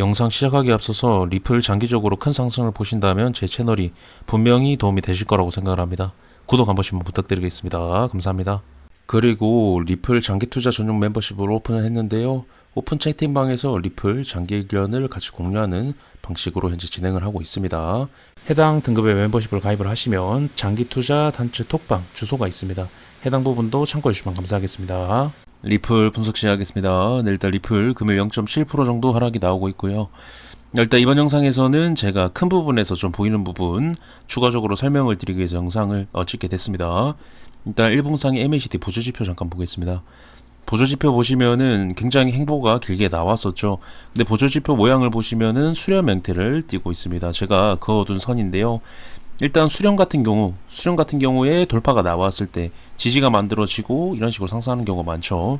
영상 시작하기에 앞서서 리플 장기적으로 큰 상승을 보신다면 제 채널이 분명히 도움이 되실 거라고 생각을 합니다. 구독 한 번씩만 부탁드리겠습니다. 감사합니다. 그리고 리플 장기 투자 전용 멤버십을 오픈을 했는데요. 오픈 채팅방에서 리플 장기 의견을 같이 공유하는 방식으로 현재 진행을 하고 있습니다. 해당 등급의 멤버십을 가입을 하시면 장기 투자 단체 톡방 주소가 있습니다. 해당 부분도 참고해 주시면 감사하겠습니다. 리플 분석 시작하겠습니다. 네, 일단 리플 금일 0.7% 정도 하락이 나오고 있고요. 일단 이번 영상에서는 제가 큰 부분에서 좀 보이는 부분 추가적으로 설명을 드리기 위해서 영상을 어, 찍게 됐습니다. 일단 일봉상의 MACD 보조지표 잠깐 보겠습니다. 보조지표 보시면은 굉장히 행보가 길게 나왔었죠. 근데 보조지표 모양을 보시면은 수렴 형태를 띠고 있습니다. 제가 그어둔 선인데요. 일단 수렴 같은 경우, 수렴 같은 경우에 돌파가 나왔을 때 지지가 만들어지고 이런 식으로 상승하는 경우가 많죠.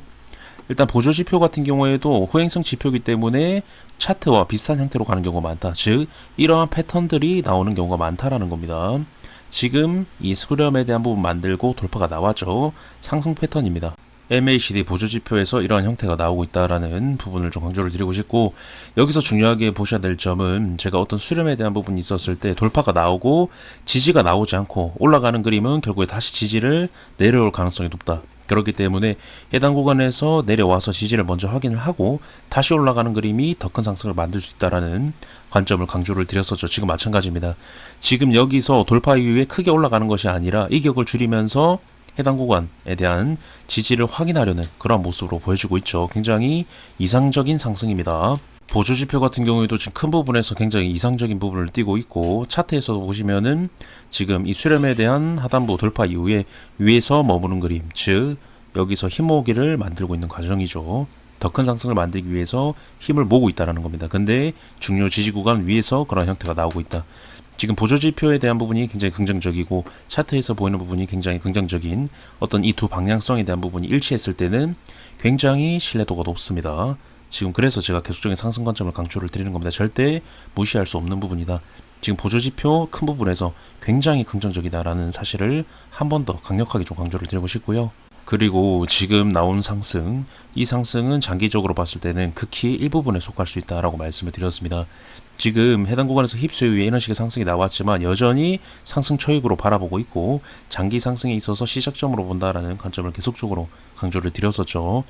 일단 보조 지표 같은 경우에도 후행성 지표이기 때문에 차트와 비슷한 형태로 가는 경우가 많다. 즉 이러한 패턴들이 나오는 경우가 많다라는 겁니다. 지금 이 수렴에 대한 부분 만들고 돌파가 나왔죠. 상승 패턴입니다. MACD 보조 지표에서 이러한 형태가 나오고 있다라는 부분을 좀 강조를 드리고 싶고 여기서 중요하게 보셔야 될 점은 제가 어떤 수렴에 대한 부분이 있었을 때 돌파가 나오고 지지가 나오지 않고 올라가는 그림은 결국에 다시 지지를 내려올 가능성이 높다. 그렇기 때문에 해당 구간에서 내려와서 지지를 먼저 확인을 하고 다시 올라가는 그림이 더 큰 상승을 만들 수 있다라는 관점을 강조를 드렸었죠. 지금 마찬가지입니다. 지금 여기서 돌파 이후에 크게 올라가는 것이 아니라 이격을 줄이면서 해당 구간에 대한 지지를 확인하려는 그런 모습으로 보여지고 있죠. 굉장히 이상적인 상승입니다. 보조 지표 같은 경우에도 지금 큰 부분에서 굉장히 이상적인 부분을 띄고 있고 차트에서 보시면은 지금 이 수렴에 대한 하단부 돌파 이후에 위에서 머무는 그림, 즉 여기서 힘 모으기를 만들고 있는 과정이죠. 더 큰 상승을 만들기 위해서 힘을 모으고 있다라는 겁니다. 근데 중요 지지 구간 위에서 그런 형태가 나오고 있다. 지금 보조 지표에 대한 부분이 굉장히 긍정적이고 차트에서 보이는 부분이 굉장히 긍정적인 어떤 이 두 방향성에 대한 부분이 일치했을 때는 굉장히 신뢰도가 높습니다. 지금 그래서 제가 계속적인 상승 관점을 강조를 드리는 겁니다. 절대 무시할 수 없는 부분이다. 지금 보조 지표 큰 부분에서 굉장히 긍정적이다라는 사실을 한 번 더 강력하게 좀 강조를 드리고 싶고요. 그리고 지금 나온 상승, 이 상승은 장기적으로 봤을 때는 극히 일부분에 속할 수 있다라고 말씀을 드렸습니다. 지금 해당 구간에서 힙수 이후에 이런 식의 상승이 나왔지만 여전히 상승 초입으로 바라보고 있고 장기 상승에 있어서 시작점으로 본다라는 관점을 계속적으로 강조를 드렸었죠.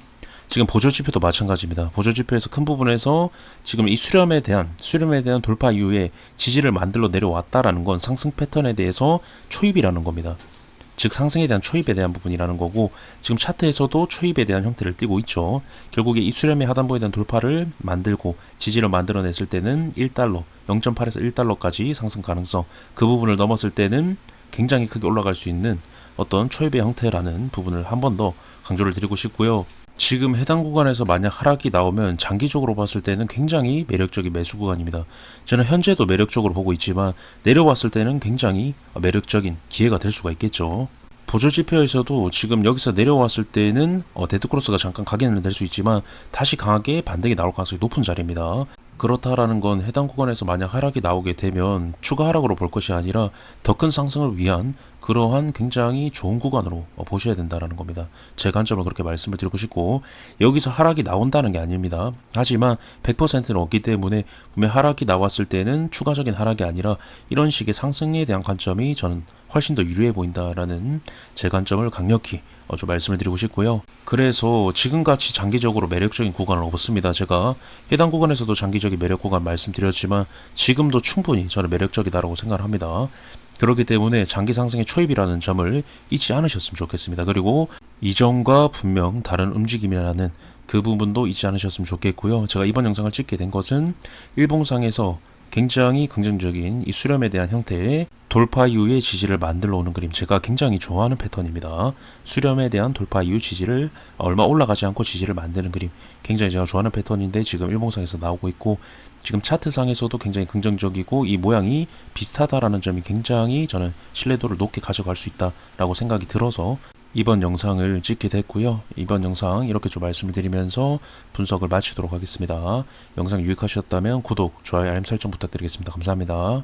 지금 보조지표도 마찬가지입니다. 보조지표에서 큰 부분에서 지금 이 수렴에 대한 수렴에 대한 돌파 이후에 지지를 만들어 내려왔다라는 건 상승 패턴에 대해서 초입이라는 겁니다. 즉 상승에 대한 초입에 대한 부분이라는 거고 지금 차트에서도 초입에 대한 형태를 띠고 있죠. 결국에 이 수렴의 하단부에 대한 돌파를 만들고 지지를 만들어냈을 때는 1달러, 0.8에서 1달러까지 상승 가능성 그 부분을 넘었을 때는 굉장히 크게 올라갈 수 있는 어떤 초입의 형태라는 부분을 한 번 더 강조를 드리고 싶고요. 지금 해당 구간에서 만약 하락이 나오면 장기적으로 봤을 때는 굉장히 매력적인 매수 구간입니다. 저는 현재도 매력적으로 보고 있지만 내려왔을 때는 굉장히 매력적인 기회가 될 수가 있겠죠. 보조 지표에서도 지금 여기서 내려왔을 때는 어, 데드크로스가 잠깐 각인을 될수 있지만 다시 강하게 반등이 나올 가능성이 높은 자리입니다. 그렇다라는 건 해당 구간에서 만약 하락이 나오게 되면 추가 하락으로 볼 것이 아니라 더 큰 상승을 위한 그러한 굉장히 좋은 구간으로 어, 보셔야 된다라는 겁니다. 제 관점을 그렇게 말씀을 드리고 싶고 여기서 하락이 나온다는 게 아닙니다. 하지만 100%는 없기 때문에 분명 하락이 나왔을 때는 추가적인 하락이 아니라 이런 식의 상승에 대한 관점이 저는 훨씬 더 유리해 보인다라는 제 관점을 강력히 어, 좀 말씀을 드리고 싶고요. 그래서 지금같이 장기적으로 매력적인 구간은 없습니다. 제가 해당 구간에서도 장기적인 매력 구간 말씀드렸지만 지금도 충분히 저는 매력적이다라고 생각을 합니다. 그렇기 때문에 장기 상승의 초입이라는 점을 잊지 않으셨으면 좋겠습니다. 그리고 이전과 분명 다른 움직임이라는 그 부분도 잊지 않으셨으면 좋겠고요. 제가 이번 영상을 찍게 된 것은 일봉상에서 굉장히 긍정적인 이 수렴에 대한 형태의 돌파 이후에 지지를 만들어 오는 그림 제가 굉장히 좋아하는 패턴입니다. 수렴에 대한 돌파 이후 지지를 얼마 올라가지 않고 지지를 만드는 그림 굉장히 제가 좋아하는 패턴인데 지금 일봉상에서 나오고 있고 지금 차트상에서도 굉장히 긍정적이고 이 모양이 비슷하다라는 점이 굉장히 저는 신뢰도를 높게 가져갈 수 있다라고 생각이 들어서 이번 영상을 찍게 됐고요. 이번 영상 이렇게 좀 말씀을 드리면서 분석을 마치도록 하겠습니다. 영상 유익하셨다면 구독, 좋아요, 알림 설정 부탁드리겠습니다. 감사합니다.